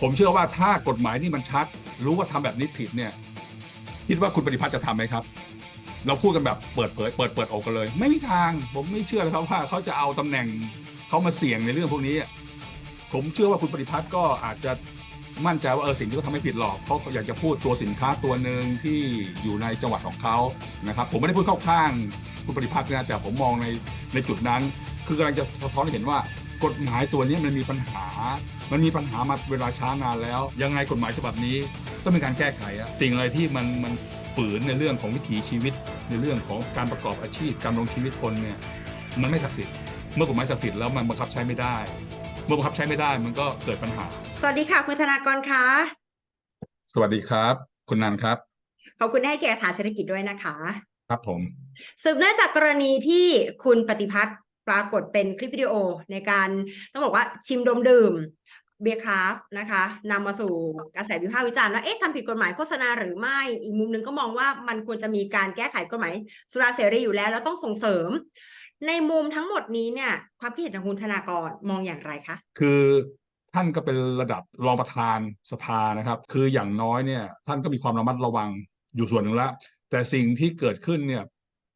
ผมเชื่อว่าถ้ากฎหมายนี่มันชัด รู้ว่าทำแบบนี้ผิดเนี่ย คิดว่าคุณปฏิพัฒน์จะทำไหมครับ เราพูดกันแบบเปิดเผย เปิดเปิดอกกันเลย ไม่มีทาง ผมไม่เชื่อเลยครับว่าเขาจะเอาตำแหน่งเขามาเสี่ยงในเรื่องพวกนี้ ผมเชื่อว่าคุณปฏิพัฒน์ก็อาจจะมั่นใจว่าเออสิ่งที่เขาทำไม่ผิดหรอกเพราะเขาอยากจะพูดตัวสินค้าตัวหนึ่งที่อยู่ในจังหวัดของเขานะครับ ผมไม่ได้พูดเข้าข้างคุณปฏิพัฒน์นะแต่ผมมองในในจุดนั้น คือกำลังจะสะท้อนให้เห็นว่า กฎหมายตัวนี้มันมีปัญหา มันมีปัญหามาเวลาช้านานแล้ว ยังไงกฎหมายฉบับนี้ต้องมีการแก้ไขอะสิ่งอะไรที่มันมันฝืนในเรื่องของวิถีชีวิต ในเรื่องของการประกอบอาชีพการดำรงชีวิตคนเนี่ยมันไม่ศักดิ์สิทธิ์เมื่อกฎหมายศักดิ์สิทธิ์แล้วมันบังคับใช้ไม่ได้ เมื่อบังคับใช้ไม่ได้มันก็เกิดปัญหา สวัสดีค่ะคุณธนากรคะสวัสดีครับ คุณนันครับขอบคุณที่ให้เกียรติฐานเศรษฐกิจด้วยนะคะ ครับผมสืบเนื่องจากกรณีที่คุณปฏิพัฒน์ ปรากฏเป็นคลิปวิดีโอในการต้องบอกว่าชิมดมดื่มเบียร์คราฟต์นะคะนำมาสู่กระแสวิพากษ์วิจารณ์ว่าเอ๊ะทำผิดกฎหมายโฆษณาหรือไม่ อีกมุมหนึ่งก็มองว่ามันควรจะมีการแก้ไขกฎหมายสุราเสรีอยู่แล้ว แล้วต้องส่งเสริม ในมุมทั้งหมดนี้เนี่ย ความคิดเห็นของคุณธนากรมองอย่างไรคะคือท่านก็เป็นระดับรองประธานสภานะครับ คืออย่างน้อยเนี่ย ท่านก็มีความระมัดระวังอยู่ส่วนหนึ่งแล้วแต่สิ่งที่เกิดขึ้นเนี่ย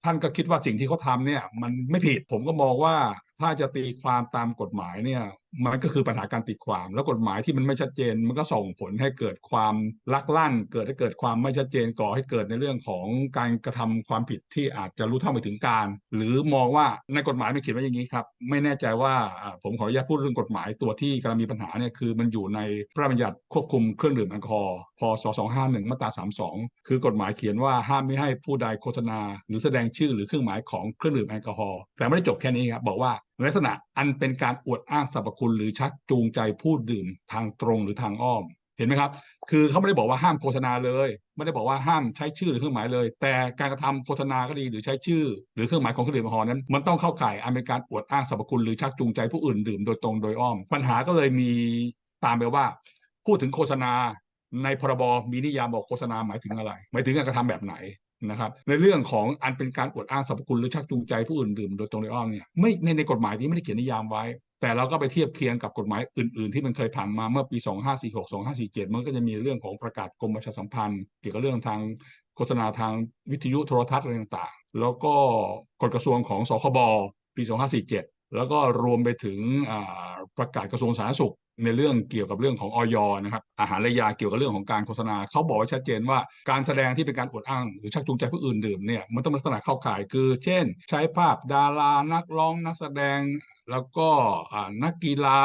ท่านก็คิดว่าสิ่งที่เขาทำเนี่ย มันไม่ผิดผมก็มองว่าถ้าจะตีความตามกฎหมายเนี่ย มันก็คือปัญหาการตีความ แล้วกฎหมายที่มันไม่ชัดเจน มันก็ส่งผลให้เกิดความลักลั่น เกิดให้เกิดความไม่ชัดเจนก่อให้เกิดในเรื่องของการกระทำความผิดที่อาจจะรู้เท่าไม่ถึงการ หรือมองว่าในกฎหมายมันเขียนไว้อย่างนี้ครับ ไม่แน่ใจว่าผมขออนุญาตพูดเรื่องกฎหมายตัวที่กำลังมีปัญหาเนี่ยคือมันอยู่ในพระราชบัญญัติควบคุมเครื่องดื่มแอลกอฮอล์พศ251มาตรา32 คือกฎหมายเขียนว่าห้ามไม่ให้ผู้ใดโฆษณา หรือแสดงชื่อหรือเครื่องหมายของเครื่องดื่มแอลกอฮอล์แต่ไม่ได้จบแค่นี้ครับบอกว่า ลักษณะอันเป็นการอวดอ้างสรรพคุณหรือชักจูงใจผู้ดื่มทางตรงหรือทางอ้อม เห็นไหมครับ คือเขาไม่ได้บอกว่าห้ามโฆษณาเลย ไม่ได้บอกว่าห้ามใช้ชื่อหรือเครื่องหมายเลย แต่การกระทำโฆษณาก็ดีหรือใช้ชื่อ หรือเครื่องหมายของเครื่องดื่มแอลกอฮอล์นั้น มันต้องเข้าข่ายอันเป็นการอวดอ้างสรรพคุณหรือชักจูงใจผู้อื่นดื่มโดยตรงโดยอ้อม ปัญหาก็เลยมีตามไปว่า พูดถึงโฆษณาในพรบมีนิยามบอกโฆษณาหมายถึงอะไร หมายถึงการกระทำแบบไหน นะครับในเรื่องของอันเป็นการอวดอ้างสรรพคุณหรือชักจูงใจผู้อื่นดื่มโดยตรงโดยอ้อมเนี่ยไม่ในในกฎหมายนี้ไม่ได้เขียนนิยามไว้ แต่เราก็ไปเทียบเคียงกับกฎหมายอื่น ๆ ที่มันเคยผ่านมาเมื่อปี 2546 2547 มันก็จะมีเรื่องของประกาศกรมประชาสัมพันธ์ เกี่ยวกับเรื่องทางโฆษณาทางวิทยุโทรทัศน์อะไรต่างๆ แล้วก็กฎกระทรวงของสคบปี 2547 แล้วก็รวมไปถึงประกาศกระทรวงสาธารณสุขในเรื่องเกี่ยวกับเรื่องของออยนะครับอาหารและยาเกี่ยวกับเรื่องของการโฆษณาเขาบอกไว้ชัดเจนว่าการแสดงที่เป็นการอวดอ้างหรือชักจูงใจผู้อื่นดื่มเนี่ยมันต้องลักษณะเข้าข่ายคือ เช่น ใช้ภาพดารานักร้องนักแสดง แล้วก็นักกีฬา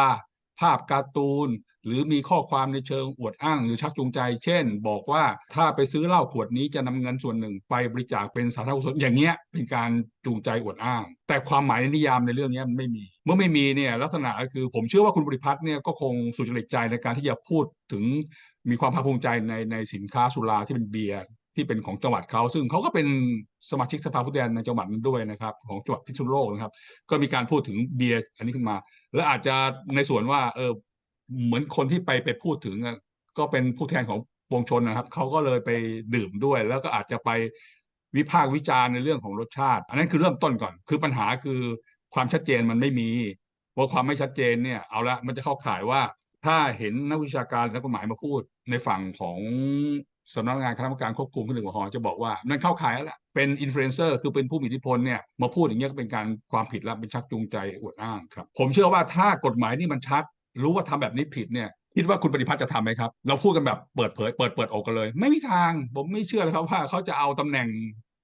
ภาพการ์ตูน หรือมีข้อความในเชิงอวดอ้างหรือชักจูงใจ เช่น บอกว่าถ้าไปซื้อเหล้าขวดนี้จะนำเงินส่วนหนึ่งไปบริจาคเป็นสาธารณกุศลอย่างเงี้ยเป็นการจูงใจอวดอ้าง แต่ความหมายในนิยามในเรื่องนี้มันไม่มี เมื่อไม่มีเนี่ยลักษณะก็คือผมเชื่อว่าคุณบริพัตรเนี่ยก็คงสุจริตใจในการที่จะพูดถึงมีความภาคภูมิใจในในสินค้าสุราที่เป็นเบียร์ที่เป็นของจังหวัดเขาซึ่งเขาก็เป็นสมาชิกสภาผู้แทนในจังหวัดนั้นด้วยนะครับ ของจังหวัดพิษณุโลกนะครับ ก็มีการพูดถึงเบียร์อันนี้ขึ้นมา แล้วอาจจะในส่วนว่า เออ เหมือนคนที่ไปไปพูดถึงก็เป็นผู้แทนของปวงชนนะครับเขาก็เลยไปดื่มด้วย แล้วก็อาจจะไปวิพากษ์วิจารณ์ในเรื่องของรสชาติ อันนั้นคือเริ่มต้นก่อน คือปัญหาคือความชัดเจนมันไม่มีว่าความไม่ชัดเจนเนี่ย เอาละมันจะเข้าข่ายว่า ถ้าเห็นนักวิชาการนักกฎหมายมาพูดในฝั่งของ สำนักงานคณะกรรมการควบคุมเครื่องดื่มแอลกอฮอล์จะบอกว่านั่นเข้าข่ายแล้วเป็นอินฟลูเอนเซอร์คือเป็นผู้มีอิทธิพลเนี่ยมาพูดอย่างเงี้ยก็เป็นการความผิดแล้วเป็นชักจูงใจอวดอ้างครับ ผมเชื่อว่าถ้ากฎหมายนี่มันชัด รู้ว่าทำแบบนี้ผิดเนี่ยคิดว่าคุณปฏิพัฒน์จะทำไหมครับ เราพูดกันแบบเปิดเผย เปิดเปิดอกกันเลย ไม่มีทาง ผมไม่เชื่อเลยครับว่าเขาจะเอาตำแหน่ง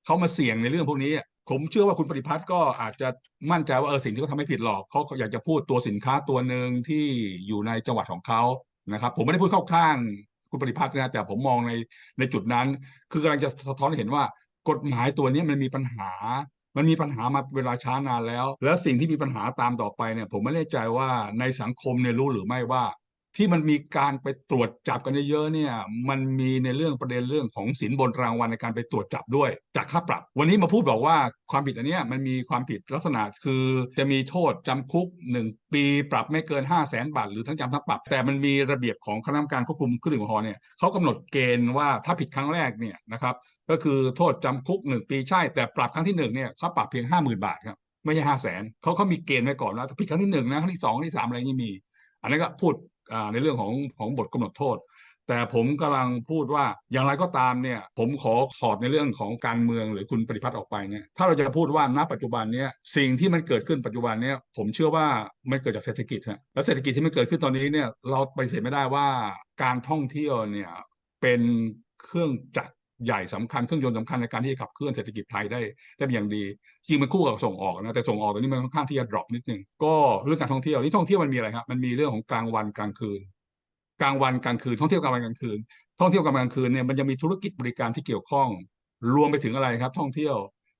เขามาเสี่ยงในเรื่องพวกนี้ ผมเชื่อว่าคุณปฏิพัฒน์ก็อาจจะมั่นใจว่าเออสิ่งที่เขาทำไม่ผิดหรอกเขาอยากจะพูดตัวสินค้าตัวหนึ่งที่อยู่ในจังหวัดของเขานะครับผมไม่ได้พูดเข้าข้าง คุณปริพัฒน์นะแต่ผมมองในในจุดนั้น คือกำลังจะสะท้อนเห็นว่ากฎหมายตัวนี้มันมีปัญหา มันมีปัญหามาเวลาช้านานแล้ว แล้วสิ่งที่มีปัญหาตามต่อไปเนี่ยผมไม่แน่ใจว่าในสังคมเนี่ยรู้หรือไม่ว่า ที่มันมีการไปตรวจจับกันเยอะๆเนี่ย มันมีในเรื่องประเด็นเรื่องของสินบนรางวัลในการไปตรวจจับด้วย จากค่าปรับ วันนี้มาพูดบอกว่าความผิดอันนี้มันมีความผิดลักษณะคือจะมีโทษจำคุก 1 ปีปรับไม่เกิน 5 0 0แสนบาท หรือทั้งจำทั้งปรับ แต่มันมีระเบียบของคณะกรรมการควบคุมเครื่องดื่มแอลกอฮอล์เนี่ยเขากำหนดเกณฑ์ว่าถ้าผิดครั้งแรกเนี่ยนะครับก็คือโทษจำคุก 1 ปีใช่ แต่ปรับครั้งที่1เนี่ยเขาปรับเพียง 50,000 บาทครับไม่ใช่ห้าแสนเขาเขามีเกณฑ์ไว้ก่อนแล้วถ้าผิดครั้งที่หนึ่งนะครั้งที่สองครั้งที่สามอะไรนี่มี อันนั้นก็พูด ในเรื่องของของบทกำหนดโทษ แต่ผมกำลังพูดว่าอย่างไรก็ตามเนี่ยผมขอขอดในเรื่องของการเมืองหรือคุณปฏิพัฒน์ออกไปเนี่ยถ้าเราจะพูดว่าณปัจจุบันเนี่ยสิ่งที่มันเกิดขึ้นปัจจุบันเนี่ยผมเชื่อว่ามันเกิดจากเศรษฐกิจฮะและเศรษฐกิจที่มันเกิดขึ้นตอนนี้เนี่ยเราไปเสียไม่ได้ว่าการท่องเที่ยวเนี่ยเป็นเครื่องจักร ใหญ่สำคัญเครื่องยนต์สำคัญในการที่จะขับเคลื่อนเศรษฐกิจไทยได้ได้เป็นอย่างดี จริงมันคู่กับส่งออกนะแต่ส่งออกตอนนี้มันค่อนข้างที่จะ drop นิดนึงก็เรื่องการท่องเที่ยวนี่ท่องเที่ยวมันมีอะไรครับมันมีเรื่องของกลางวันกลางคืน กลางวันกลางคืนท่องเที่ยวกลางวันกลางคืน ท่องเที่ยวกลางวันกลางคืนเนี่ยมันจะมีธุรกิจบริการที่เกี่ยวข้อง รวมไปถึงอะไรครับ ท่องเที่ยว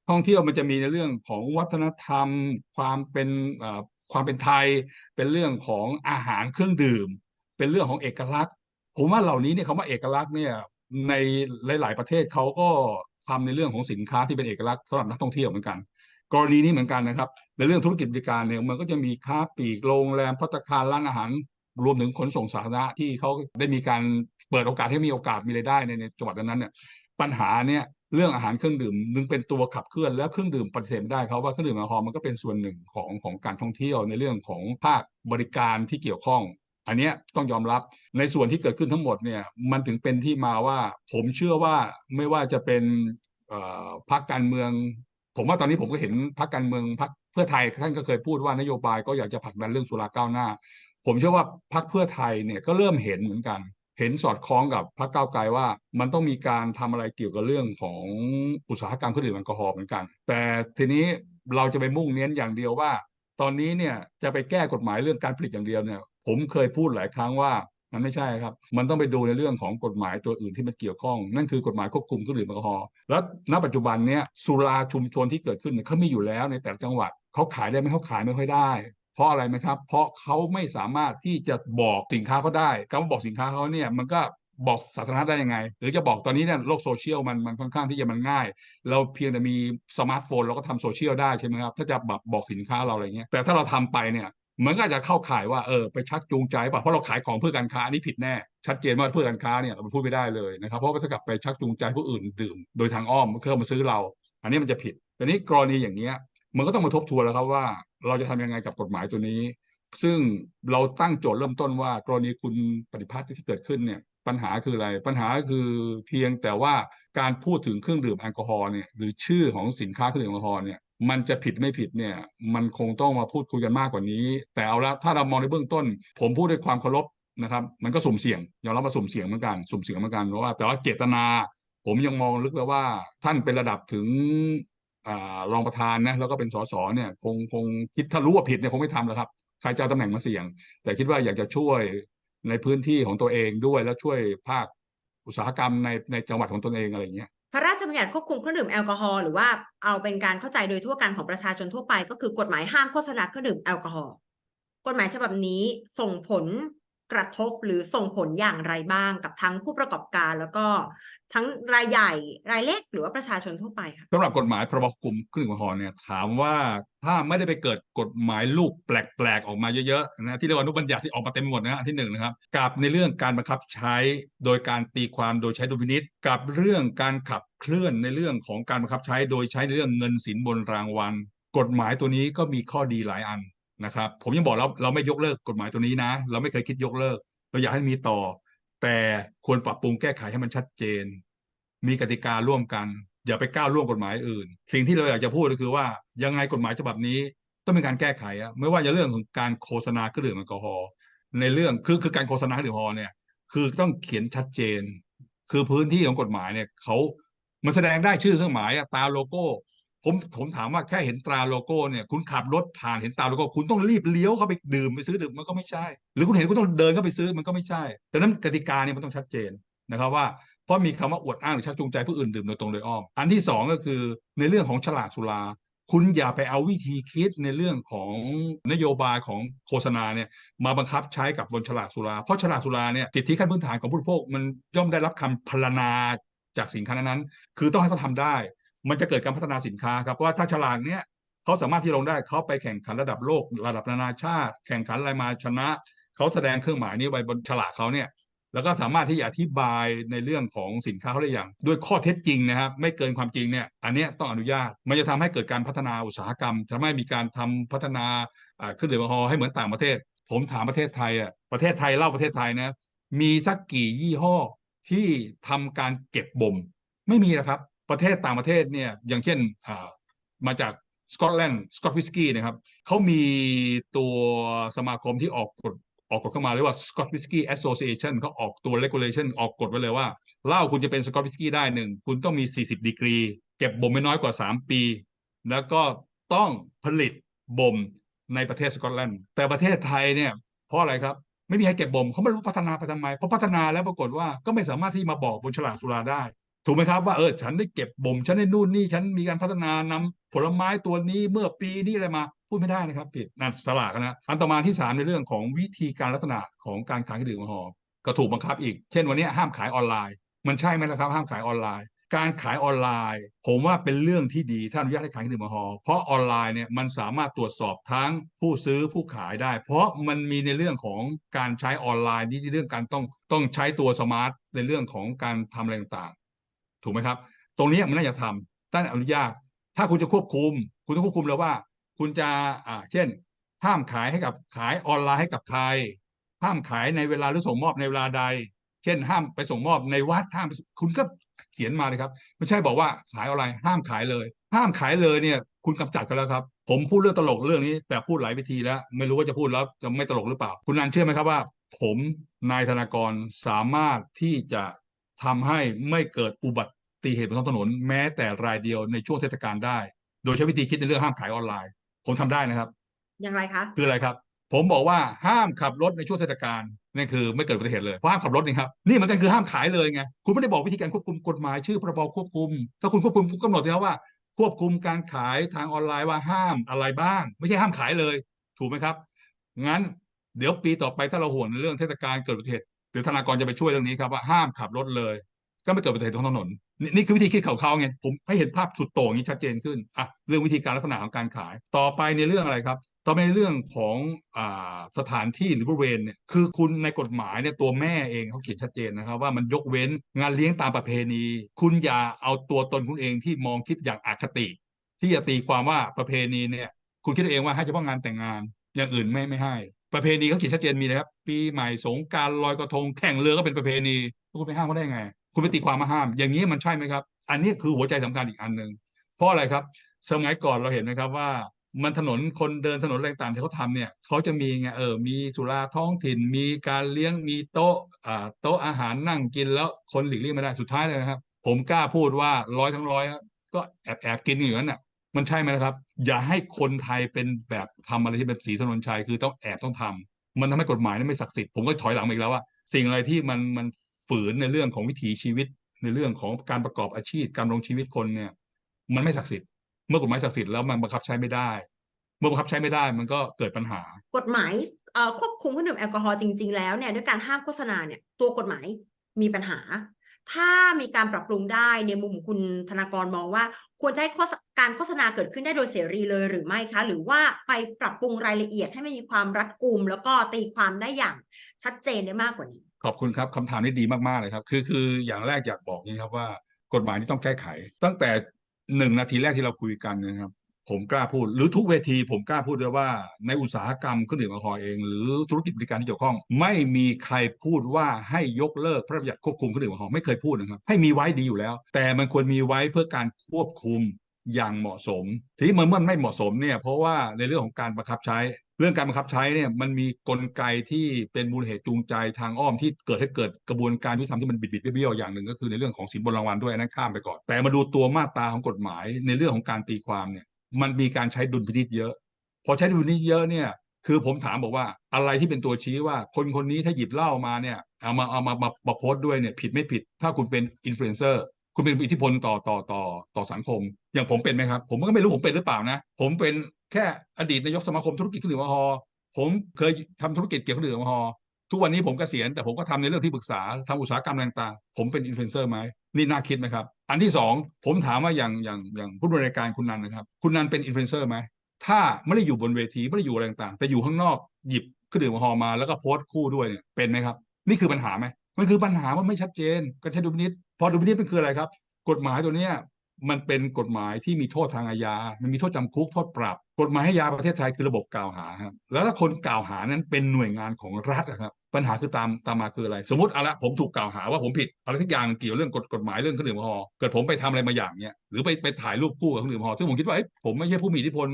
ท่องเที่ยวมันจะมีในเรื่องของวัฒนธรรม ความเป็นอ่อความเป็นไทย เป็นเรื่องของอาหารเครื่องดื่ม เป็นเรื่องของเอกลักษณ์ ผมว่าเหล่านี้เนี่ยคำว่าเอกลักษณ์เนี่ย ในหลาย ๆ ประเทศเขาก็ทำในเรื่องของสินค้าที่เป็นเอกลักษณ์สำหรับนักท่องเที่ยวเหมือนกัน กรณีนี้เหมือนกันนะครับ ในเรื่องธุรกิจบริการเนี่ยมันก็จะมีค้าปลีกโรงแรมพัตคารร้านอาหารรวมถึงขนส่งสาธารณะที่เขาได้มีการเปิดโอกาสให้มีโอกาสมีรายได้ในในจังหวัดนั้นเนี่ยปัญหาเนี่ยเรื่องอาหารเครื่องดื่มนึงเป็นตัวขับเคลื่อนแล้วเครื่องดื่มปฏิเสธไม่ได้เขาว่าเครื่องดื่มแอลกอฮอล์มันก็เป็นส่วนหนึ่งของของการท่องเที่ยวในเรื่องของภาคบริการที่เกี่ยวข้อง อันนี้ต้องยอมรับในส่วนที่เกิดขึ้นทั้งหมดเนี่ยมันถึงเป็นที่มาว่า ผมเชื่อว่าไม่ว่าจะเป็นพรรคการเมือง ผมว่าตอนนี้ผมก็เห็นพรรคการเมืองพรรคเพื่อไทยท่านก็เคยพูดว่านโยบายก็อยากจะผลักดันเรื่องสุราก้าวหน้า ผมเชื่อว่าพรรคเพื่อไทยเนี่ยก็เริ่มเห็นเหมือนกัน เห็นสอดคล้องกับพรรคก้าวไกลว่า มันต้องมีการทำอะไรเกี่ยวกับเรื่องของอุตสาหกรรมเครื่องดื่มแอลกอฮอล์เหมือนกัน แต่ทีนี้เราจะไปมุ่งเน้นอย่างเดียวว่า ตอนนี้เนี่ยจะไปแก้กฎหมายเรื่องการผลิตอย่างเดียวเนี่ย ผมเคยพูดหลายครั้งว่ามันไม่ใช่ครับ มันต้องไปดูในเรื่องของกฎหมายตัวอื่นที่มันเกี่ยวข้อง นั่นคือกฎหมายควบคุมเครื่องดื่มแอลกอฮอล์ แล้วณปัจจุบันเนี่ยสุราชุมชนที่เกิดขึ้นเนี่ยเขามีอยู่แล้วในแต่ละจังหวัด เขาขายได้ไหมเขาขายไม่ค่อยได้ เพราะอะไรไหมครับ เพราะเขาไม่สามารถที่จะบอกสินค้าเขาได้คำว่าบอกสินค้าเขาเนี่ยมันก็บอกสาธารณะได้ยังไง หรือจะบอกตอนนี้เนี่ยโลกโซเชียลมันมันค่อนข้างที่จะมันง่าย เราเพียงแต่มีสมาร์ทโฟนเราก็ทำโซเชียลได้ใช่ไหมครับ ถ้าจะแบบบอกสินค้าเราอะไรเงี้ยแต่ถ้าเราทำไปเนี่ย มันก็อาจจะเข้าข่ายว่าเออไปชักจูงใจป่ะเพราะเราขายของเพื่อการค้าอันนี้ผิดแน่ ชัดเจนว่าเพื่อการค้าเนี่ยเราพูดไม่ได้เลยนะครับเพราะว่าถ้ากลับไปชักจูงใจผู้อื่นดื่ม โดยทางอ้อมเพื่อมาซื้อเรา อันนี้มันจะผิดแต่นี้กรณีอย่างเงี้ยมันก็ต้องมาทบทวนแล้วครับว่า เราจะทำยังไงกับกฎหมายตัวนี้ ซึ่งเราตั้งโจทย์เริ่มต้นว่า กรณีคุณปฏิพัฒน์ที่เกิดขึ้นเนี่ยปัญหาคืออะไร ปัญหาคือเพียงแต่ว่าการพูดถึงเครื่องดื่มแอลกอฮอล์เนี่ยหรือชื่อของสินค้าเครื่องดื่มแอลกอฮอล์เนี่ย มันจะผิดไม่ผิดเนี่ย มันคงต้องมาพูดคุยกันมากกว่านี้ แต่เอาละถ้าเรามองในเบื้องต้น ผมพูดด้วยความเคารพนะครับ มันก็สุ่มเสี่ยงยอมรับว่าสุ่มเสี่ยงเหมือนกันสุ่มเสี่ยงเหมือนกันเพราะว่าแต่ว่าเจตนา ผมยังมองลึกแล้วว่า ท่านเป็นระดับถึงอรองประธานนะแล้วก็เป็นสสเนี่ยคงคงคิดถ้ารู้ว่าผิดเนี่ยคงไม่ทำแล้วครับใครจะตำแหน่งมาเสี่ยง แต่คิดว่าอยากจะช่วยในพื้นที่ของตัวเองด้วยแล้วช่วยภาคอุตสาหกรรมในในจังหวัดของตนเองอะไรอย่างเงี้ย พระราชบัญญัติควบคุมเครื่องดื่มแอลกอฮอล์หรือว่าเอาเป็นการเข้าใจโดยทั่วกันของประชาชนทั่วไป ก็คือกฎหมายห้ามโฆษณาเครื่องดื่มแอลกอฮอล์กฎหมายฉบับนี้ส่งผล กระทบหรือส่งผลอย่างไรบ้างกับทั้งผู้ประกอบการแล้วก็ทั้งรายใหญ่รายเล็กหรือว่าประชาชนทั่วไปค่ะสำหรับกฎหมายพรบควบคุมเครื่องดื่มแอลกอฮอล์เนี่ยถามว่าถ้าไม่ได้ไปเกิดกฎหมายลูกแปลกๆออกมาเยอะๆนะที่เรียกว่าอนุบัญญัติที่ออกมาเต็มหมดนะที่หนึ่งนะครับกับในเรื่องการบังคับใช้โดยการตีความโดยใช้ดุลพินิษกับเรื่องการขับเคลื่อนในเรื่องของการบังคับใช้โดยใช้ในเรื่องเงินสินบนรางวัลกฎหมายตัวนี้ก็มีข้อดีหลายอัน นะครับ ผมยังบอกเราเราไม่ยกเลิกกฎหมายตัวนี้นะ เราไม่เคยคิดยกเลิก เราอยากให้มีต่อ แต่ควรปรับปรุงแก้ไขให้มันชัดเจน มีกติการ่วมกัน อย่าไปก้าวล่วงกฎหมายอื่น สิ่งที่เราอยากจะพูดก็คือว่ายังไงกฎหมายฉบับนี้ต้องมีการแก้ไขอะไม่ว่าจะเรื่องของการโฆษณาเครื่องดื่มแอลกอฮอล์ในเรื่องคือคือการโฆษณาเครื่องดื่มแอลกอฮอล์เนี่ยคือต้องเขียนชัดเจน คือพื้นที่ของกฎหมายเนี่ยเขามันแสดงได้ชื่อเครื่องหมายตาโลโก้ ผมผมถามว่าแค่เห็นตราโลโก้เนี่ยคุณขับรถผ่านเห็นตราโลโก้คุณต้องรีบเลี้ยวเข้าไปดื่มไปซื้อดื่มมันก็ไม่ใช่ หรือคุณเห็นคุณต้องเดินเข้าไปซื้อมันก็ไม่ใช่แต่นั้นกติกาเนี่ยมันต้องชัดเจนนะครับว่าเพราะมีคำว่าอวดอ้างหรือชักจูงใจผู้อื่นดื่มโดยตรงโดยอ้อม อันที่สองก็คือในเรื่องของฉลากสุรา คุณอย่าไปเอาวิธีคิดในเรื่องของนโยบายของโฆษณาเนี่ยมาบังคับใช้กับบนฉลากสุรา เพราะฉลากสุราเนี่ยสิทธิขั้นพื้นฐานของผู้บริโภคมันย่อมได้รับคำพรรณนาจากสินค้านั้น คือต้องให้เขาทำได้ มันจะเกิดการพัฒนาสินค้าครับเพราะว่าถ้าฉลากเนี้ยเขาสามารถที่ลงได้เขาไปแข่งขันระดับโลกระดับนานาชาติ แข่งขันอะไรมาชนะเขาแสดงเครื่องหมายนี้ไว้บนฉลากเขาเนี่ยแล้วก็สามารถที่จะอธิบายในเรื่องของสินค้าเขาได้อย่าง ด้วยข้อเท็จจริงนะครับ ไม่เกินความจริงเนี่ย อันนี้ต้องอนุญาต มันจะทำให้เกิดการพัฒนาอุตสาหกรรมทำให้มีการทำพัฒนาอ่าเครื่องดื่มแอลกอฮอให้เหมือนต่างประเทศ ผมถามประเทศไทยอะประเทศไทยเล่าประเทศไทยนะมีสักกี่ยี่ห้อที่ทำการเก็บบ่ม ไม่มีนะครับ ประเทศต่างประเทศเนี่ยอย่างเช่นมาจากสกอตแลนด์สกอตวิสกี้นะครับเขามีตัวสมาคมที่ออกกฎออกกฎเข้ามาเรียกว่า Scotch Whisky Association เขาออกตัว regulation ออกกฎไว้เลยว่าเหล้าคุณจะเป็น Scotch Whisky ได้หนึ่งคุณต้องมี 40 ดีกรี เก็บบ่มไม่น้อยกว่า 3 ปี แล้วก็ต้องผลิตบ่มในประเทศสกอตแลนด์แต่ประเทศไทยเนี่ยเพราะอะไรครับ ไม่มีใครเก็บบ่มเขาไม่รู้พัฒนาไปทำไมพราะพัฒนาแล้วปรากฏว่าก็ไม่สามารถที่มาบอกบนฉลากสุราได้ ถูกไหมครับว่าเออฉันได้เก็บบ่มฉันได้นู่นนี่ฉันมีการพัฒนานำผลไม้ตัวนี้เมื่อปีนี้อะไรมาพูดไม่ได้นะครับผิดนั่นสลากนะอันต่อมาที่สามในเรื่องของวิธีการลักษณะของการขายเครื่องดื่มแอลกอฮอล์ก็ถูกบังคับอีก เช่นวันนี้ห้ามขายออนไลน์ มันใช่ไหมล่ะครับ ห้ามขายออนไลน์ การขายออนไลน์ ผมว่าเป็นเรื่องที่ดีถ้าอนุญาตให้ขายเครื่องดื่มแอลกอฮอล์เพราะออนไลน์เนี่ยมันสามารถตรวจสอบทั้งผู้ซื้อผู้ขายได้ เพราะมันมีในเรื่องของการใช้ออนไลน์นี่เรื่องการต้องต้องใช้ตัวสมาร์ทในเรื่องของการทำอะไรต่าง ถูกไหมครับ ตรงนี้มันน่าจะทำตั้งอนุญาต ถ้าคุณจะควบคุม คุณต้องควบคุมเลยว่า คุณจะอ่าเช่น ห้ามขายให้กับขายออนไลน์ให้กับใคร ห้ามขายในเวลาหรือส่งมอบในเวลาใด เช่น ห้ามไปส่งมอบในวัดห้ามไปคุณก็เขียนมาเลยครับ ไม่ใช่บอกว่าขายออนไลน์ห้ามขายเลย ห้ามขายเลยเนี่ย คุณกำจัดกันแล้วครับ ผมพูดเรื่องตลกเรื่องนี้ แต่พูดหลายวิธีแล้ว ไม่รู้ว่าจะพูดแล้วจะไม่ตลกหรือเปล่า คุณนันเชื่อไหมครับว่า ผมนายธนากรสามารถที่จะ ทำให้ไม่เกิดอุบัติเหตุบนท้องถนนแม้แต่รายเดียวในช่วงเทศกาลได้ โดยใช้วิธีคิดในเรื่องห้ามขายออนไลน์ ผมทำได้นะครับ อย่างไรคะคืออะไรครับ ผมบอกว่าห้ามขับรถในช่วงเทศกาลนั่นคือไม่เกิดอุบัติเหตุเลยเพราะห้ามขับรถนี่ครับนี่เหมือนกันคือห้ามขายเลยไงคุณไม่ได้บอกวิธีการควบคุมกฎหมายชื่อพรบควบคุม ถ้าคุณควบคุมคุณกำหนดแล้วว่า ควบคุมการขายทางออนไลน์ว่าห้ามอะไรบ้าง ไม่ใช่ห้ามขายเลย ถูกไหมครับ งั้นเดี๋ยวปีต่อไปถ้าเราห่วงในเรื่องเทศกาลเกิดอุบัติเหตุ เดี๋ยวธนากรจะไปช่วยเรื่องนี้ครับว่าห้ามขับรถเลย ก็ไม่เกิดอุบัติเหตุท้องถนนนี่นี่คือวิธีคิดของเขาไงผมให้เห็นภาพสุดโต่งนี้ชัดเจนขึ้นอะเรื่องวิธีการลักษณะของการขาย ต่อไปในเรื่องอะไรครับ ต่อไปในเรื่องของอ่าสถานที่หรือบริเวณเนี่ยคือคุณในกฎหมายเนี่ยตัวแม่เองเขาเขียนชัดเจนนะครับ ว่ามันยกเว้นงานเลี้ยงตามประเพณี คุณอย่าเอาตัวตนคุณเองที่มองคิดอย่างอคติ ที่จะตีความว่าประเพณีเนี่ยคุณคิดเองว่าให้เฉพาะงานแต่งงานอย่างอื่นไม่ไม่ให้ ประเพณีเขาเขียนชัดเจนมีนะครับ ปีใหม่สงการลอยกระทงแข่งเรือก็เป็นประเพณีคุณไปห้ามเขาได้ไง คุณไปตีความมาห้าม อย่างนี้มันใช่ไหมครับ อันนี้คือหัวใจสำคัญอีกอันหนึ่งเพราะอะไรครับสมัยก่อนเราเห็นไหมครับว่ามันถนนคนเดินถนนอะไรต่างๆที่เขาทำเนี่ยเขาจะมีไงเออมีสุราท้องถิ่น มีการเลี้ยงมีโต๊ะอ่าโต๊ะอาหารนั่งกินแล้วคนหลีกเลี่ยงไม่ได้สุดท้ายเลยนะครับ ผมกล้าพูดว่าร้อยทั้งร้อยก็แอบแอบกินอยู่นั่นน่ะ มันใช่ไหมนะครับ อย่าให้คนไทยเป็นแบบทำอะไรที่แบบสีถนนชัยคือต้องแอบต้องทำมันทำให้กฎหมายนั้นไม่ศักดิ์สิทธิ์ผมก็ถอยหลังมาอีกแล้วว่า สิ่งอะไรที่มันมันฝืนในเรื่องของวิถีชีวิต ในเรื่องของการประกอบอาชีพการดำรงชีวิตคนเนี่ยมันไม่ศักดิ์สิทธิ์เมื่อกฎหมายศักดิ์สิทธิ์แล้วมันบังคับใช้ไม่ได้ เมื่อบังคับใช้ไม่ได้มันก็เกิดปัญหา กฎหมายควบคุมเครื่องดื่มแอลกอฮอล์จริง ๆ แล้วเนี่ยด้วยการห้ามโฆษณาเนี่ยตัวกฎหมายมีปัญหา ถ้ามีการปรับปรุงได้ในมุมของคุณธนากรมองว่า ควรจะให้การโฆษณาเกิดขึ้นได้โดยเสรีเลยหรือไม่คะ หรือว่าไปปรับปรุงรายละเอียดให้มันมีความรัดกุม แล้วก็ตีความได้อย่างชัดเจนได้มากกว่านี้ ขอบคุณครับคำถามนี้ดีมากๆเลยครับ คือคืออย่างแรกอยากบอกนี้ครับว่ากฎหมายนี้ต้องแก้ไข ตั้งแต่หนึ่งนาทีแรกที่เราคุยกันนะครับ ผมกล้าพูด หรือทุกเวทีผมกล้าพูดด้วยว่า ในอุตสาหกรรมเครื่องดื่มแอลกอฮอล์เอง หรือธุรกิจบริการที่เกี่ยวข้อง ไม่มีใครพูดว่าให้ยกเลิกพระราชบัญญัติควบคุมเครื่องดื่มแอลกอฮอล์ไม่เคยพูดนะครับให้มีไว้ดีอยู่แล้ว แต่มันควรมีไว้เพื่อการควบคุมอย่างเหมาะสม ทีนี้มันเมื่อไม่เหมาะสมเนี่ยเพราะว่าในเรื่องของการบังคับใช้ เรื่องการบังคับใช้เนี่ยมันมีกลไกที่เป็นมูลเหตุจูงใจทางอ้อมที่เกิดให้เกิดกระบวนการยุติธรรมที่มันบิดบิดเบี้ยวอย่างหนึ่งก็คือในเรื่องของสินบนรางวัลด้วยอันนั้นข้ามไปก่อน แต่มาดูตัวมาตราของกฎหมายในเรื่องของการตีความเนี่ย มันมีการใช้ดุลพินิจเยอะ พอใช้ดุลพินิจเยอะเนี่ย คือผมถามบอกว่าอะไรที่เป็นตัวชี้ว่าคนคนนี้ถ้าหยิบเหล้ามาเนี่ยเอามาเอามามามาโพสต์ด้วยเนี่ยผิดไม่ผิด ถ้าคุณเป็นอินฟลูเอนเซอร์คุณเป็นอิทธิพลต่อต่อต่อต่อสังคม อย่างผมเป็นไหมครับ ผมก็ไม่รู้ผมเป็นหรือเปล่านะ ผมเป็นแค่อดีตนายกสมาคมธุรกิจเครื่องดื่มแอลกอฮอล์ผมเคยทำธุรกิจเกี่ยวกับเครื่องดื่มแอลกอฮอล์ทุกวันนี้ผมเกษียณแต่ผมก็ทำในเรื่องที่ปรึกษาทำอุตสาหกรรมต่างๆ ผมเป็นอินฟลูเอนเซอร์ไหม นี่น่าคิดไหมครับ อันที่สองผมถามว่าอย่างอย่างอย่างผู้บริการคุณนันนะครับ คุณนันเป็นอินฟลูเอนเซอร์ไหมถ้าไม่ได้อยู่บนเวทีไม่ได้อยู่อะไรต่างๆ แต่อยู่ข้างนอกหยิบเครื่องดื่มแอลกอฮอล์มาแล้วก็โพสต์คู่ด้วยเนี่ยเป็นไหมครับ นี่คือปัญหาไหมมันคือปัญหาว่าไม่ชัดเจนก็ใช้ดุลพินิจพอดุลพินิจมันคืออะไรครับ กฎหมายตัวเนี้ยมันเป็นกฎหมายที่มีโทษทางอาญา มันมีโทษจำคุก โทษปรับ กฎหมายให้ยาประเทศไทยคือระบบกล่าวหาครับ แล้วถ้าคนกล่าวหานั้นเป็นหน่วยงานของรัฐนะครับ ปัญหาคือตามตามมาคืออะไร สมมติเอาละผมถูกกล่าวหาว่าผมผิดอะไรทุกอย่างเกี่ยวเรื่องกฎกฎหมายเรื่องเครื่องดื่มแอลกอฮอล์เกิดผมไปทำอะไรมาอย่างเนี้ยหรือไปไปถ่ายรูปคู่กับเครื่องดื่มแอลกอฮอล์ซึ่งผมคิดว่าเอ้ยผมไม่ใช่ผู้มีอิทธิพล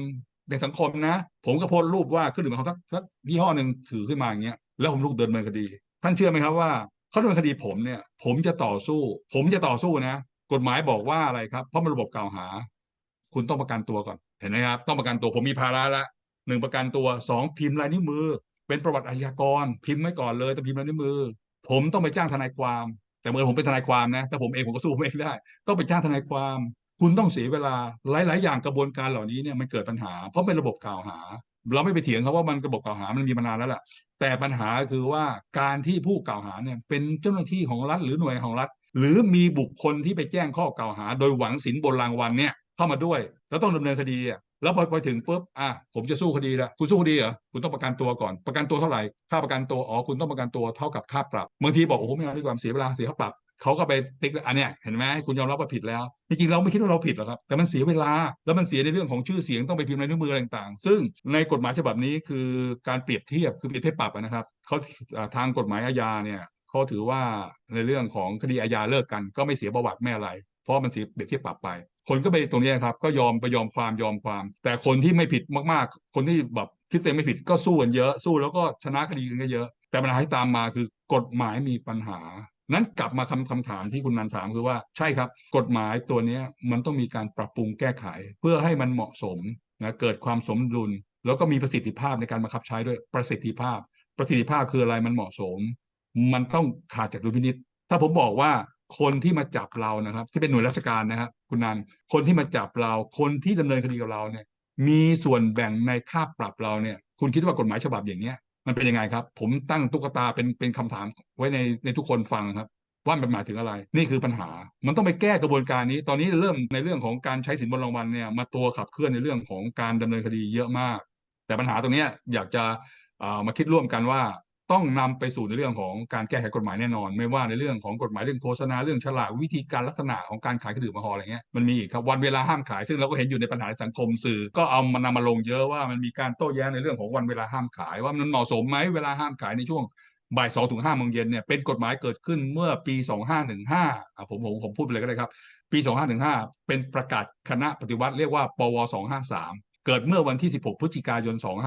ในสังคมนะ ผมก็โพสต์รูปว่าเครื่องดื่มแอลกอฮอล์สักสักยี่ห้อหนึ่งถือขึ้นมาอย่างเงี้ยแล้วผมถูกเดินเนินคดี ท่านเชื่อไหมครับว่าเขาดำเนินคดีผมเนี่ย ผมจะต่อสู้ ผมจะต่อสู้นะ กฎหมายบอกว่าอะไรครับ เพราะมันระบบกล่าวหา คุณต้องประกันตัวก่อนเห็นไหมครับ ต้องประกันตัวผมมีภาระละหนึ่งประกันตัวสองพิมพ์ลายนิ้วมือ เป็นประวัติอาชญากร พิมพ์ไว้ก่อนเลยแต่พิมพ์ลายนิ้วมือ ผมต้องไปจ้างทนายความ แต่เมื่อผมเป็นทนายความนะแต่ผมเองผมก็สู้ผมเองได้ ต้องไปจ้างทนายความ คุณต้องเสียเวลาหลาย ๆ อย่างกระบวนการเหล่านี้เนี่ยมันเกิดปัญหา เพราะเป็นระบบกล่าวหา เราไม่ไปเถียงเขาว่ามันระบบกล่าวหามันมีมานานแล้วแหละแต่ปัญหาคือว่าการที่ผู้กล่าวหาเนี่ยเป็นเจ้าหน้าที่ของรัฐหรือหน่วยของรัฐ หรือมีบุคคลที่ไปแจ้งข้อกล่าวหา โดยหวังสินบนรางวัลเนี่ยเข้ามาด้วย แล้วต้องดำเนินคดีอะ แล้วพอไปถึงปุ๊บอะผมจะสู้คดีละคุณสู้คดีเหรอคุณต้องประกันตัวก่อนประกันตัวเท่าไหร่ค่าประกันตัวอ๋อคุณต้องประกันตัวเท่ากับค่าปรับบางทีบอกโอ้โหไม่เอาดีกว่าเสียเวลาเสียค่าปรับเขาก็ไปติ๊กอันเนี้ยเห็นไหมคุณยอมรับว่าผิดแล้ว จริงๆ เราไม่คิดว่าเราผิดหรอกครับ แต่มันเสียเวลาแล้วมันเสียในเรื่องของชื่อเสียงต้องไปพิมพ์ในนิ้วมือต่างๆ ซึ่งในกฎหมายฉบับนี้คือการเปรียบเทียบคือเปรียบเทียบปรับนะครับเขาอ่าทางกฎหมายอาญาเนี่ยเขาถือว่าในเรื่องของคดีอาญาเลิกกัน ก็ไม่เสียประวัติไม่อะไร เพราะมันเสียเปรียบเทียบปรับไป คนก็ไปตรงนี้ครับ ก็ยอมไปยอมความยอมความ แต่คนที่ไม่ผิดมากๆ คนที่แบบคิดเองไม่ผิดก็สู้กันเยอะสู้แล้วก็ชนะคดีกันก็เยอะ แต่ปัญหาที่ตามมาคือกฎหมายมีปัญหา นั้นกลับมาคำคำถามที่คุณนันถามคือว่าใช่ครับ กฎหมายตัวนี้มันต้องมีการปรับปรุงแก้ไข เพื่อให้มันเหมาะสมนะเกิดความสมดุล แล้วก็มีประสิทธิภาพในการบังคับใช้ด้วยประสิทธิภาพ ประสิทธิภาพคืออะไรมันเหมาะสม มันต้องขาดจากดุลพินิษถ้าผมบอกว่า คนที่มาจับเรานะครับ ที่เป็นหน่วยราชการนะครับคุณนันคนที่มาจับเรา คนที่ดำเนินคดีกับเราเนี่ย มีส่วนแบ่งในค่าปรับเราเนี่ย คุณคิดว่ากฎหมายฉบับอย่างเนี้ยมันเป็นยังไงครับ ผมตั้งตุ๊กตาเป็นเป็นคำถามไว้ในในทุกคนฟังครับ ว่ามันหมายถึงอะไร นี่คือปัญหา มันต้องไปแก้กระบวนการนี้ ตอนนี้เริ่มในเรื่องของการใช้สินบนรางวัลเนี่ยมาตัวขับเคลื่อนในเรื่องของการดำเนินคดีเยอะมาก แต่ปัญหาตรงนี้อยากจะอ่ามาคิดร่วมกันว่า ต้องนำไปสู่ในเรื่องของการแก้ไขกฎหมายแน่นอน ไม่ว่าในเรื่องของกฎหมายเรื่องโฆษณาเรื่องฉลากวิธีการลักษณะของการขายเครื่องดื่มแอลกอฮอล์อะไรเงี้ยมันมีครับวันเวลาห้ามขายซึ่งเราก็เห็นอยู่ในปัญหาสังคมสื่อ ก็เอามานำมาลงเยอะว่ามันมีการโต้แย้งในเรื่องของวันเวลาห้ามขาย ว่ามันเหมาะสมไหมเวลาห้ามขายในช่วงบ่ายสองถึงห้าโมงเย็นเนี่ยเป็นกฎหมายเกิดขึ้นเมื่อปีสองห้าหนึ่งห้าผมผมผมพูดไปเลยก็ได้ครับ ปีสองห้าหนึ่งห้าเป็นประกาศคณะปฏิวัติเรียกว่า ปวสองห้าสามเกิดเมื่อวันที่สิบหกพฤศจิกายนสอง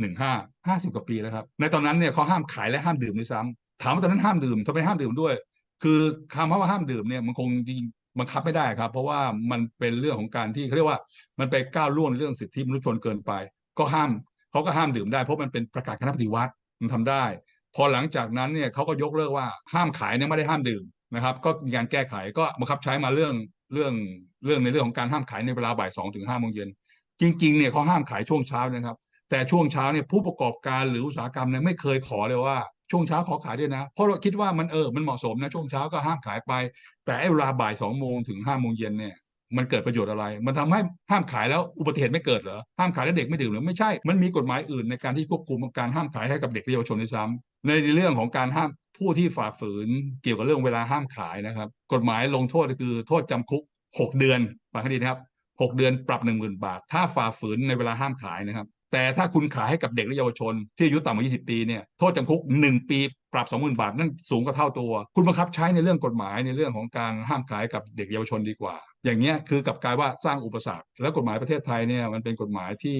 หนึ่งห้าห้าสิบกว่าปีแล้วครับ ในตอนนั้นเนี่ยเขาห้ามขายและห้ามดื่มด้วยซ้ำถามว่าตอนนั้นห้ามดื่มทำไมห้ามดื่มด้วย คือคำว่าห้ามดื่มเนี่ยมันคงจริงบังคับไม่ได้ครับ เพราะว่ามันเป็นเรื่องของการที่เขาเรียกว่ามันไปก้าวล่วงเรื่องสิทธิมนุษยชนเกินไป ก็ห้ามเขาก็ห้ามดื่มได้เพราะมันเป็นประกาศคณะปฏิวัติมันทำได้ พอหลังจากนั้นเนี่ยเขาก็ยกเลิกว่าห้ามขายเนี่ยไม่ได้ห้ามดื่มนะครับ ก็มีการแก้ไขก็บังคับใช้มาเรื่องเรื่องเรื่องในเรื่องของการห้ามขายในเวลาบ่ายสองถึงห้าโมงเย็นจริงๆเนี่ยเขาห้ามขายช่วงเช้านะครับ แต่ช่วงเช้าเนี่ยผู้ประกอบการหรืออุตสาหกรรมเนี่ยไม่เคยขอเลยว่าช่วงเช้าขอขายด้วยนะ เพราะเราคิดว่ามันเออมันเหมาะสมนะช่วงเช้าก็ห้ามขายไป แต่ไอ้เวลาบ่ายสองโมงถึงห้าโมงเย็นเนี่ยมันเกิดประโยชน์อะไร มันทำให้ห้ามขายแล้วอุบัติเหตุไม่เกิดเหรอ ห้ามขายแล้วเด็กไม่ดื่มหรือไม่ใช่ มันมีกฎหมายอื่นในการที่ควบคุมการห้ามขายให้กับเด็กเยาวชนด้วยซ้ำในเรื่องของการห้ามผู้ที่ฝ่าฝืนเกี่ยวกับเรื่องเวลาห้ามขายนะครับ กฎหมายลงโทษก็คือโทษจำคุก 6 เดือนฟังให้ดีนะครับ 6 เดือนปรับ 1 0,000 บาท ถ้าฝ่าฝืนในเวลาห้ามขายนะครับ แต่ถ้าคุณขายให้กับเด็กและเยาวชนที่อายุต่ำกว่า 20 ปีเนี่ยโทษจำคุก 1 ปี ปรับ20,000บาทนั่นสูงกว่าเท่าตัว คุณบังคับใช้ในเรื่องกฎหมายในเรื่องของการห้ามขายกับเด็กเยาวชนดีกว่า อย่างเงี้ยคือกับกลายว่าสร้างอุปสรรค แล้วกฎหมายประเทศไทยเนี่ยมันเป็นกฎหมายที่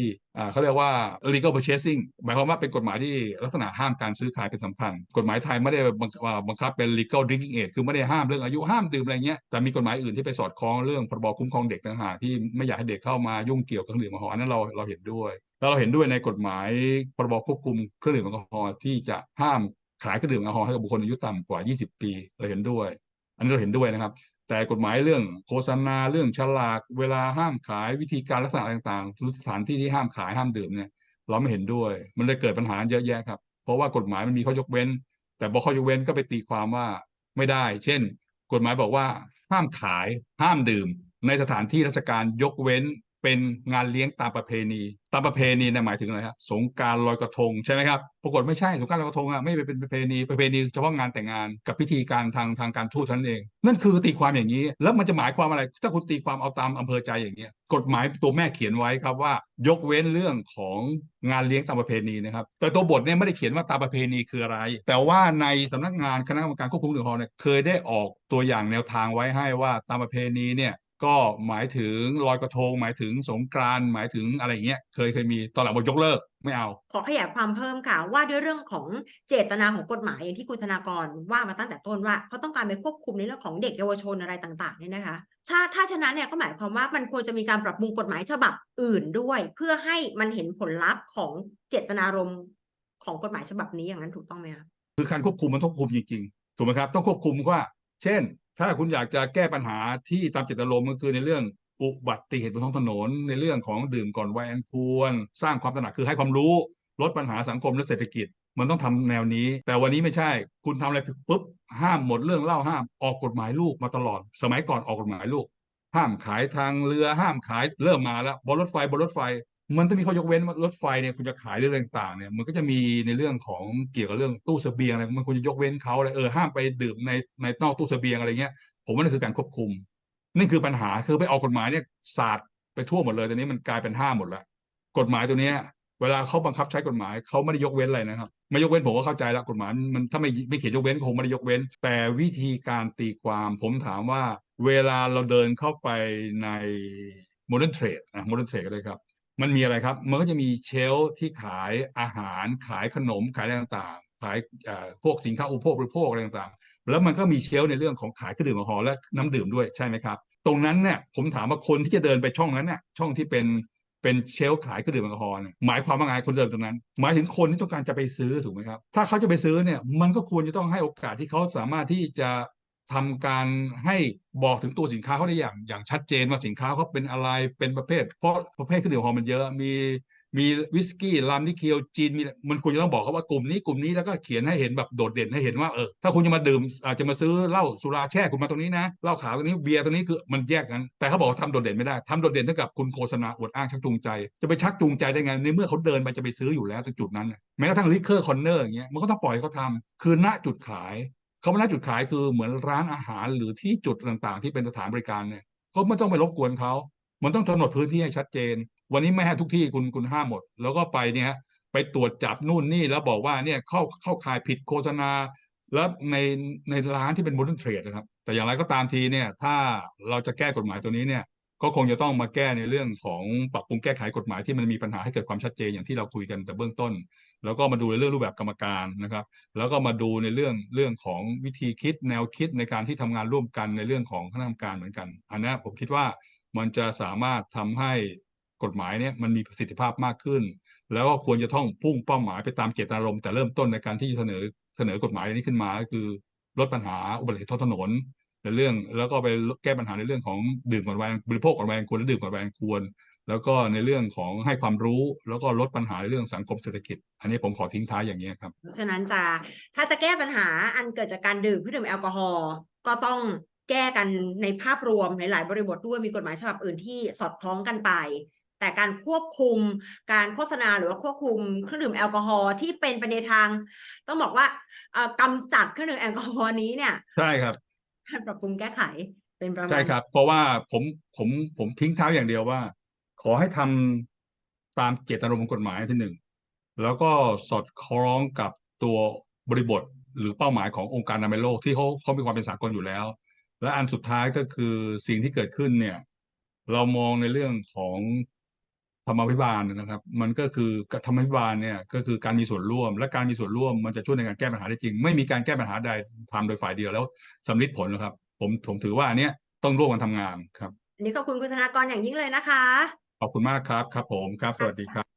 เขาเรียกว่า legal purchasing หมายความว่าเป็นกฎหมายที่ลักษณะห้ามการซื้อขายเป็นสำคัญ กฎหมายไทยไม่ได้บังอ่าบังคับเป็น legal drinking age คือไม่ได้ห้ามเรื่องอายุห้ามดื่มอะไรเงี้ยแต่มีกฎหมายอื่นที่ไปสอดคล้องเรื่องพรบคุ้มครองเด็กต่างหากที่ไม่อยากให้เด็กเข้ามายุ่งเกี่ยวกับเครื่องดื่มแอลกอฮอล์นนั้นเราเราเห็นด้วยแล้วเราเห็นด้วยในกฎหมายพรบควบคุมเครื่องดื่มแอลกอฮอล์ที่จะห้าม ขายเครื่องดื่มแอลกอฮอล์ให้กับบุคคลอายุต่ำกว่า 20 ปีเราเห็นด้วย อันนี้เราเห็นด้วยนะครับ แต่กฎหมายเรื่องโฆษณาเรื่องฉลาก เวลาห้ามขายวิธีการลักษณะต่างๆสถานที่ที่ห้ามขายห้ามดื่มเนี่ยเราไม่เห็นด้วย มันเลยเกิดปัญหาเยอะแยะครับ เพราะว่ากฎหมายมันมีข้อยกเว้น แต่พอข้อยกเว้นก็ไปตีความว่าไม่ได้ เช่น กฎหมายบอกว่าห้ามขายห้ามดื่ม ในสถานที่ราชการยกเว้นเป็นงานเลี้ยงตามประเพณี ตามประเพณีเนี่ยหมายถึงอะไรฮะสงการลอยกระทงใช่ไหมครับปรากฏไม่ใช่สงการลอยกระทงอะไม่เป็นประเพณีประเพณีเฉพาะงานแต่งงานกับพิธีการทางทางการทูตท่านั้นเอง นั่นคือตีความอย่างนี้ แล้วมันจะหมายความอะไร ถ้าคุณตีความเอาตามอำเภอใจอย่างเงี้ยกฎหมายตัวแม่เขียนไว้ครับว่า ยกเว้นเรื่องของงานเลี้ยงตามประเพณีนะครับแต่ตัวบทเนี่ยไม่ได้เขียนว่าตามประเพณีคืออะไร แต่ว่าในสำนักงานคณะกรรมการควบคุมดื่มแอฮอเนี่ยเคยได้ออกตัวอย่างแนวทางไว้ให้ว่าตามประเพณีเนี่ย ก็หมายถึงลอยกระทง หมายถึงสงกรานต์หมายถึงอะไรอย่างเงี้ยเคยเคยมีตอนหลังบอกยกเลิกไม่เอา ขอขยายความเพิ่มค่ะว่าด้วยเรื่องของเจตนาของกฎหมายอย่างที่คุณธนากรว่ามาตั้งแต่ต้นว่าเขาต้องการไปควบคุมในเรื่องของเด็กเยาวชนอะไรต่างๆเนี่ยนะคะถ้าถ้าฉะนั้นเนี่ยก็หมายความว่ามันควรจะมีการปรับปรุงกฎหมายฉบับอื่นด้วย เพื่อให้มันเห็นผลลัพธ์ของเจตนารมณ์ของกฎหมายฉบับนี้อย่างนั้นถูกต้องไหมคะคือการควบคุมมันต้องควบคุมจริงๆถูกไหมครับต้องควบคุมว่า เช่น ถ้าคุณอยากจะแก้ปัญหาที่ตามเจตนารมณ์ก็คือในเรื่องอุบัติเหตุบนท้องถนน ในเรื่องของดื่มก่อนวัยอันควร สร้างความตระหนักคือให้ความรู้ลดปัญหาสังคมและเศรษฐกิจ มันต้องทำแนวนี้ แต่วันนี้ไม่ใช่ คุณทำอะไรปุ๊บห้ามหมดเรื่องเล่าห้ามออกกฎหมายลูกมาตลอด สมัยก่อนออกกฎหมายลูก ห้ามขายทางเรือห้ามขายเริ่มมาแล้วบนรถไฟบนรถไฟ มันต้องมีข้อยกเว้นว่ารถไฟเนี่ยคุณจะขายเรื่องต่างๆเนี่ยมันก็จะมีในเรื่องของเกี่ยวกับเรื่องตู้เสบียงอะไรมันควรจะยกเว้นเขาเลยเออห้ามไปดื่มในในนอกตู้เสบียงอะไรเงี้ย ผมว่านั่นคือการควบคุมนี่คือปัญหาคือไปออกกฎหมายเนี่ยศาสตร์ไปทั่วหมดเลยตอนนี้มันกลายเป็นห้ามหมดแล้วกฎหมายตัวเนี้ย เวลาเขาบังคับใช้กฎหมายเขาไม่ได้ยกเว้นอะไรนะครับ ไม่ยกเว้นผมก็เข้าใจแล้วกฎหมายมันถ้าไม่ไม่เขียนยกเว้นคงไม่ได้ยกเว้น แต่วิธีการตีความผมถามว่า เวลาเราเดินเข้าไปใน modern trade นะ modern trade เลยครับ มันมีอะไรครับ มันก็จะมีเชลที่ขายอาหาร ขายขนม ขายอะไรต่างๆ ขายพวกสินค้าอุปโภคบริโภคอะไรต่างๆ แล้วมันก็มีเชลในเรื่องของขายเครื่องดื่มแอลกอฮอล์และน้ำดื่มด้วยใช่ไหมครับ ตรงนั้นเนี่ยผมถามว่าคนที่จะเดินไปช่องนั้นเนี่ยช่องที่เป็นเป็นเชลขายเครื่องดื่มแอลกอฮอล์เนี่ยหมายความว่าไงคนเดินตรงนั้น หมายถึงคนที่ต้องการจะไปซื้อถูกไหมครับ ถ้าเขาจะไปซื้อเนี่ยมันก็ควรจะต้องให้โอกาสที่เขาสามารถที่จะ ทำการให้บอกถึงตัวสินค้าเขาได้อย่างอย่างชัดเจนว่าสินค้าเขาเป็นอะไรเป็นประเภท เพราะประเภทเครื่องดื่มแอลกอฮอล์มันเยอะมีมีวิสกี้ลามนิเคียวจีนมีมันควรจะต้องบอกเขาว่ากลุ่มนี้กลุ่มนี้แล้วก็เขียนให้เห็นแบบโดดเด่นให้เห็นว่าเออถ้าคุณจะมาดื่มอาจจะมาซื้อเหล้าสุราแช่คุณมาตรงนี้นะเหล้าขาวตรงนี้เบียร์ตรงนี้คือมันแยกกัน แต่เขาบอกว่าทำโดดเด่นไม่ได้ทำโดดเด่นเท่ากับคุณโฆษณาอวดอ้างชักจูงใจ จะไปชักจูงใจได้ไงในเมื่อเขาเดินไปจะไปซื้ออยู่แล้วตรงจุดนั้นแม้กระทั่งลิเกอร์คอนเนอร์อย่างเงี้ยมันก็ต้องปล่อยเขาทำคือณจุดขาย เขาไม่ณจุดขายคือเหมือนร้านอาหารหรือที่จุดต่างๆ ที่เป็นสถานบริการเนี่ยก็ไม่ต้องไปรบกวนเขา มันต้องกำหนดพื้นที่ให้ชัดเจน วันนี้ไม่ให้ทุกที่คุณคุณห้ามหมด แล้วก็ไปเนี่ยไปตรวจจับนู่นนี่แล้วบอกว่าเนี่ยเข้าเข้าขายผิดโฆษณา แล้วในในร้านที่เป็น modern trade นะครับ แต่อย่างไรก็ตามทีเนี่ยถ้าเราจะแก้กฎหมายตัวนี้เนี่ยก็คงจะต้องมาแก้ในเรื่องของปรับปรุงแก้ไขกฎหมายที่มันมีปัญหาให้เกิดความชัดเจนอย่างที่เราคุยกันแต่เบื้องต้น แล้วก็มาดูในเรื่องรูปแบบกรรมการนะครับ แล้วก็มาดูในเรื่องเรื่องของวิธีคิดแนวคิดในการที่ทำงานร่วมกันในเรื่องของคณะกรรมการเหมือนกัน อันนี้ผมคิดว่ามันจะสามารถทำให้กฎหมายเนี่ยมันมีประสิทธิภาพมากขึ้น แล้วก็ควรจะต้องพุ่งเป้าหมายไปตามเจตนารมณ์แต่เริ่มต้นในการที่จะเสนอเสนอกฎหมายนี้ขึ้นมาก็คือลดปัญหาอุบัติเหตุท้องถนนในเรื่อง แล้วก็ไปแก้ปัญหาในเรื่องของดื่มก่อนวัยบริโภคก่อนวัยควรและดื่มก่อนวัยควร แล้วก็ในเรื่องของให้ความรู้แล้วก็ลดปัญหาในเรื่องสังคมเศรษฐกิจ อันนี้ผมขอทิ้งท้ายอย่างนี้ยครับ เพราะฉะนั้นจะถ้าจะแก้ปัญหาอันเกิดจากการดื่มเครื่องดื่มแอลกอฮอล์ก็ต้องแก้กันในภาพรวมในหลายบริบทด้วยมีกฎหมายฉบับอื่นที่สอดคล้องกันไป แต่การควบคุมการโฆษณาหรือว่าควบคุมเครื่องดื่มแอลกอฮอล์ที่เป็นไปในทาง ต้องบอกว่าเอ่อกำจัดเครื่องดื่มแอลกอฮอล์นี้เนี่ยใช่ครับการปรับปรุงแก้ไขเป็นประมาณใช่ครับ เพราะว่าผมผมผมทิ้งท้ายอย่างเดียวว่า ขอให้ทำตามเจตนารมณ์ของกฎหมายที่หนึ่งแล้วก็สอดคล้องกับตัวบริบทหรือเป้าหมายขององค์การอนามัยโลกที่เขาเขามีความเป็นสากลอยู่แล้ว และอันสุดท้ายก็คือสิ่งที่เกิดขึ้นเนี่ย เรามองในเรื่องของธรรมาภิบาลนะครับ มันก็คือธรรมาภิบาลเนี่ยก็คือการมีส่วนร่วม และการมีส่วนร่วมมันจะช่วยในการแก้ปัญหาได้จริง ไม่มีการแก้ปัญหาใดทำโดยฝ่ายเดียวแล้วสำลิดผลนะครับ ผมผมถือว่าอันเนี้ยต้องร่วมกันทำงานครับนนี้ขอบคุณคุณธนากรอย่างยิ่งเลยนะคะ ขอบคุณมากครับครับผมครับ สวัสดีครับ